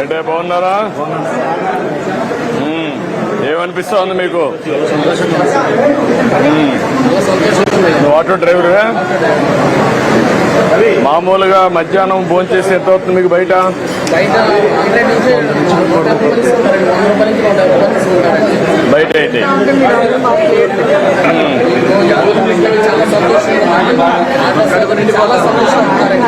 అంటే బాగున్నారా? ఉమ్, ఏమనిపిస్తా ఉంది మీకు ఆటో డ్రైవరే మామూలుగా మధ్యాహ్నం భోంచేసి ఎంత అవుతుంది మీకు బయట బయట బయట అయితే. సౌకర్యం చాలా సంతోషంగా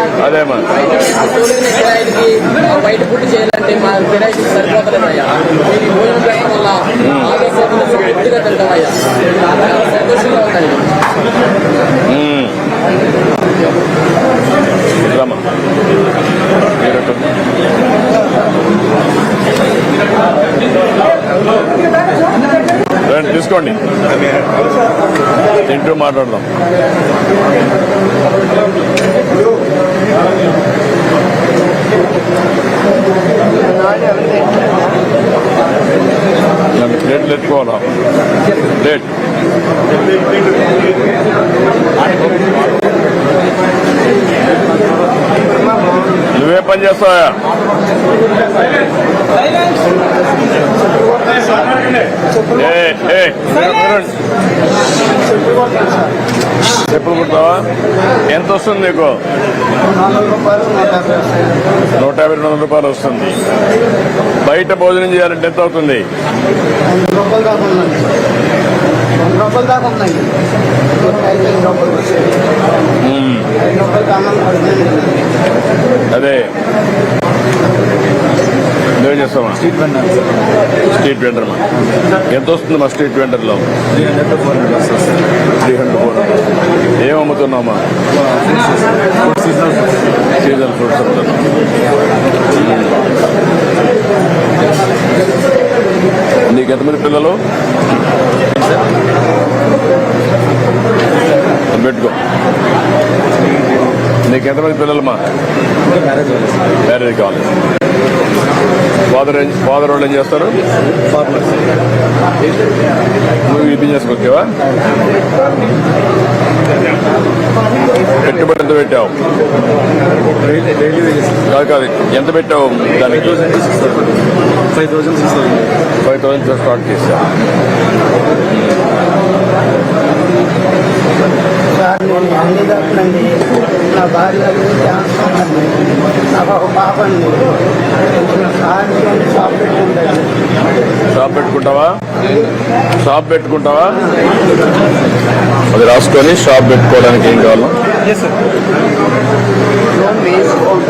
రండి తీసుకోండి. తింటూ మాట్లాడదాం. నన్ను ప్లేట్లు ఎత్తుకోవాలా ప్లేట్ నువ్వే పని చేస్తావా ఏ, ఏ, వినండి. చెప్పులు కుడతావా ఎంత వస్తుంది నీకు? నూట యాభై రెండు వందల రూపాయలు వస్తుంది. బయట భోజనం చేయాలంటే ఎంత అవుతుంది? రూపాయలు దాకా ఉందండి వంద రూపాయలు దాకా ఉన్నాయి. ఐదు ఐదు రూపాయలు వచ్చాయి మ్మ్. ఐదు రూపాయలు కామన్ పడుతుంది. అదే. నువ్వేం చేస్తావా? స్ట్రీట్ వెండర్ స్ట్రీట్ వెండర్ మా. ఎంత వస్తుంది మా స్ట్రీట్ వెండర్లో త్రీ హండ్రెడ్ ఫోర్ హండ్రెడ్ వస్తుంది త్రీ హండ్రెడ్ ఫోర్ ఏం అమ్ముతున్నామా సీజనల్ సీజన్ ఫ్రూట్స్ అమ్ముతున్నాం. నీకు ఎంతమంది పిల్లలు? పెట్టుకో. నీకు ఎంతమంది పిల్లలమ్మా? మ్యారేజ్ కావాలి. ఫాదర్ ఏం ఫాదర్ వాళ్ళు ఏం చేస్తారు? నువ్వు ఈ బిజినెస్ వచ్చావా పెట్టుబడి ఎంత పెట్టావు? డైలీ కాదు కాదు ఎంత పెట్టావు ఫైవ్ దానికి thousand five thousand six five thousand start చేశా. నేను అన్ని తప్పులండి నా భార్య క్యాన్సర్ అండి నాకు ఒక పాప అండి సార్ షాప్ పెట్టుకుంటాను షాప్ పెట్టుకుంటావా షాప్ పెట్టుకుంటావా అది రాసుకొని షాప్ పెట్టుకోవడానికి ఏం కావాలో లోన్ వేసుకోండి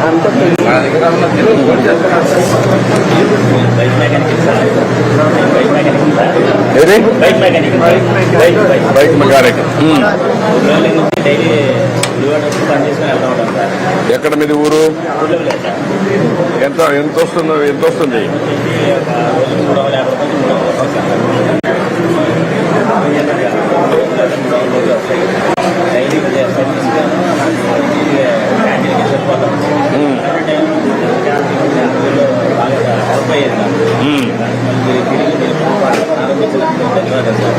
ఏది బైక్ మెకానిక్ ఎక్కడ మీది ఊరు? ఎంత ఎంత వస్తుంది ఎంత వస్తుంది ఈ ఒక రోజు మూడు వందల యాభై రూపాయలు మూడు వందల వస్తాయి సార్ డైలీ సర్వీస్గా క్యాంటీన్కి సరిపోతాం ఉమ్. టైం ఊళ్ళో బాగా హెల్ప్ అయ్యేది నాకు ఉమ్. మళ్ళీ తిరిగి నేను ఆరంభించినందుకు ధన్యవాదాలు సార్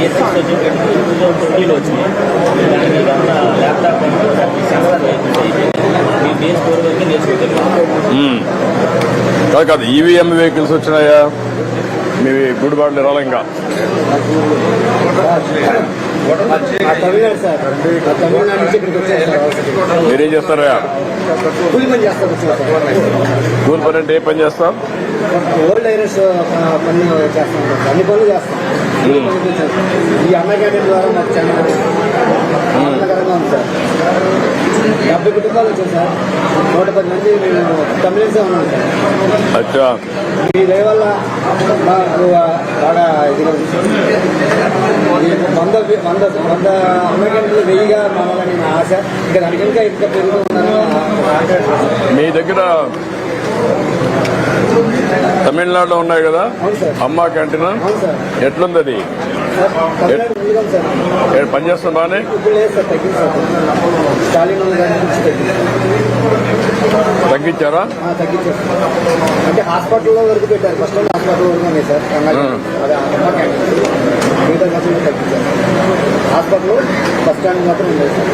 బీఎస్ ఫోర్ వరకు నేర్చుకున్నాం బీఎస్ ట్వంటీలో వచ్చినాయి దానికి ఇదంతా ల్యాప్టాప్ సెన్సార్ మీ బిఎస్ ఫోర్ వరకు నేర్చుకోగలిగాం కాదు ఈవీఎం వెహికల్స్ వచ్చినాయా? మీ గుడిబాట్లు రాలే ఇంకా. మీరేం చేస్తారా కూలి పని కూలి పని అంటే ఏ పని చేస్తాం? ఓల్డ్ ఐరస్ పని చేస్తాం. అన్ని పనులు చేస్తాం. ఈ అన్న క్యాంటీన్ ద్వారా మాకు చాలా ఆనందకరంగా ఉంది సార్. డెబ్బై కుటుంబాలు వచ్చాయి సార్. నూట పది మంది మేము తమిళన్సే ఉన్నాం సార్. అచ్చా. మీ దయ వల్ల మాకు బాగా. ఈ వంద వంద వంద అమెరికన్లు వెయ్యిగా మారాలని నా ఆశ. ఇంకా ఇంకా పెరుగుతుందని మీ దగ్గర తమిళనాడులో ఉన్నాయి కదా. అమ్మా క్యాంటీన్? ఎట్లుంది అది పనిచేస్తుంది బానే? తగ్గించారా? ఆ, తగ్గించారు సార్. అంటే హాస్పిటల్లో వరకు పెట్టారు. ఫస్ట్ టైం హాస్పిటల్ వరకు సార్. బస్ స్టాండ్ మాత్రం సార్.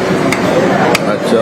అచ్చా.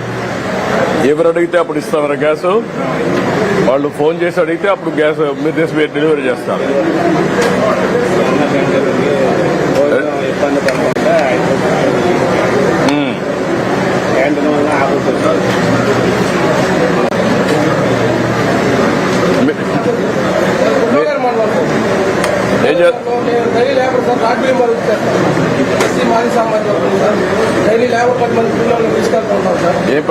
ఎవరు అడిగితే అప్పుడు ఇస్తామరా గ్యాస్ వాళ్ళు ఫోన్ చేసి అడిగితే అప్పుడు గ్యాస్ మీరు తీసి మీరు డెలివరీ చేస్తారు ఆఫీస్ వచ్చారు మీ- మీ- ఏం చేస్తారు డైలీ లేబర్ సార్ రాత్రి మరి ఎస్సీ మాది సామాజిక వర్గం సార్ డైలీ లేబర్ పది మంది పిల్లల్ని తీసుకెళ్తూ ఉంటాం సార్ ఏం పని చేస్తారు కార్పె- కార్పెంటరీ మ్మ్. డైలీ పొద్దున కూడా మధ్యాహ్నం కూడా భోజనానికి వస్తాం సార్ రోజుకి వచ్చే వరకు వంద నూట యాభై అవుతుంది సార్ మాకు ఐదు అర్ధ గంట వల్ల ఐదు రూపాయలు టిఫిన్ దొరుకుతుంది మధ్యాహ్నం కూడా ఐదు రూపాయలు భోజనం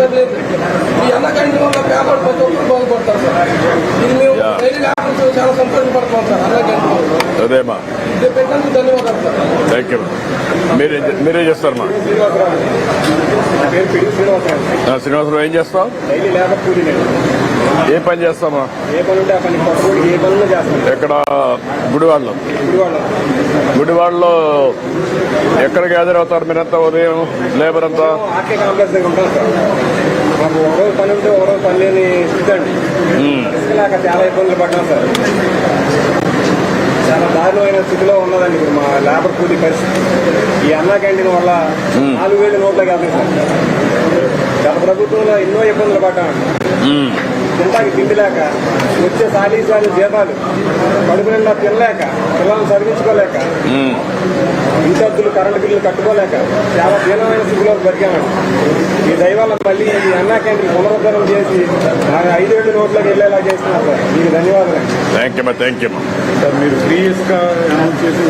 తెలియదు ఈ అన్న క్యాంటీన్ వల్ల పేపర్ ప్రతి ఒక్కరు బాగుపడతారు సార్. ఇది మేము యా. డైలీ లేకపోతే చాలా సంతోషపడుతున్నాం సార్ అన్న క్యాంటీన్ అదేమా ఇది పెట్టినందుకు ధన్యవాదాలు సార్. థ్యాంక్ యూ మీరే మీరే పేరు పిడి శ్రీనివాసరావు. ఏం చేస్తావు? డైలీ లేబర్ కూలీ నేను ఏ పని చేస్తామా? ఏ పని ఉంటే ఆ పని పట్టుకోడి ఏ పనులు చేస్తాను ఎక్కడ? గుడివాడలో. గుడివాడలో. ఎక్కడ గ్యాదర్ అవుతారు మీరంతా? ఉదయం లేబర్ అంతా? పని ఉంటే పని లేని చాలా ఇబ్బందులు పడ్డాం సార్. చాలా దారుణమైన స్థితిలో ఉన్నదండి ఇప్పుడు మా లేబర్ కూలీ పరిస్థితి. ఈ అన్నా క్యాంటీన్ వల్ల నాలుగు వేలు నోట్లోకి వెళ్తాయి సార్ గత ప్రభుత్వంలో ఎన్నో ఇబ్బందులు పడ్డామండి. తింటాకి తిండి లేక వచ్చే సాలీ సాలి జీతాలు కడుపు నిండా తినలేక పిల్లల్ని చదివించుకోలేక. ఇంటద్దులు కరెంటు బిల్లులు కట్టుకోలేక చాలా దీనమైన స్థితిలో బతికామండి ఈ దైవాల మళ్ళీ ఈ అన్నా క్యాంటీన్ పునరుద్ధరణ చేసి ఆ ఐదేళ్ళు నోట్లోకి వెళ్ళేలా చేస్తున్నారు. సార్ మీకు ధన్యవాదాలు. Thank you thank you sir మీరు అనౌన్స్ చేసి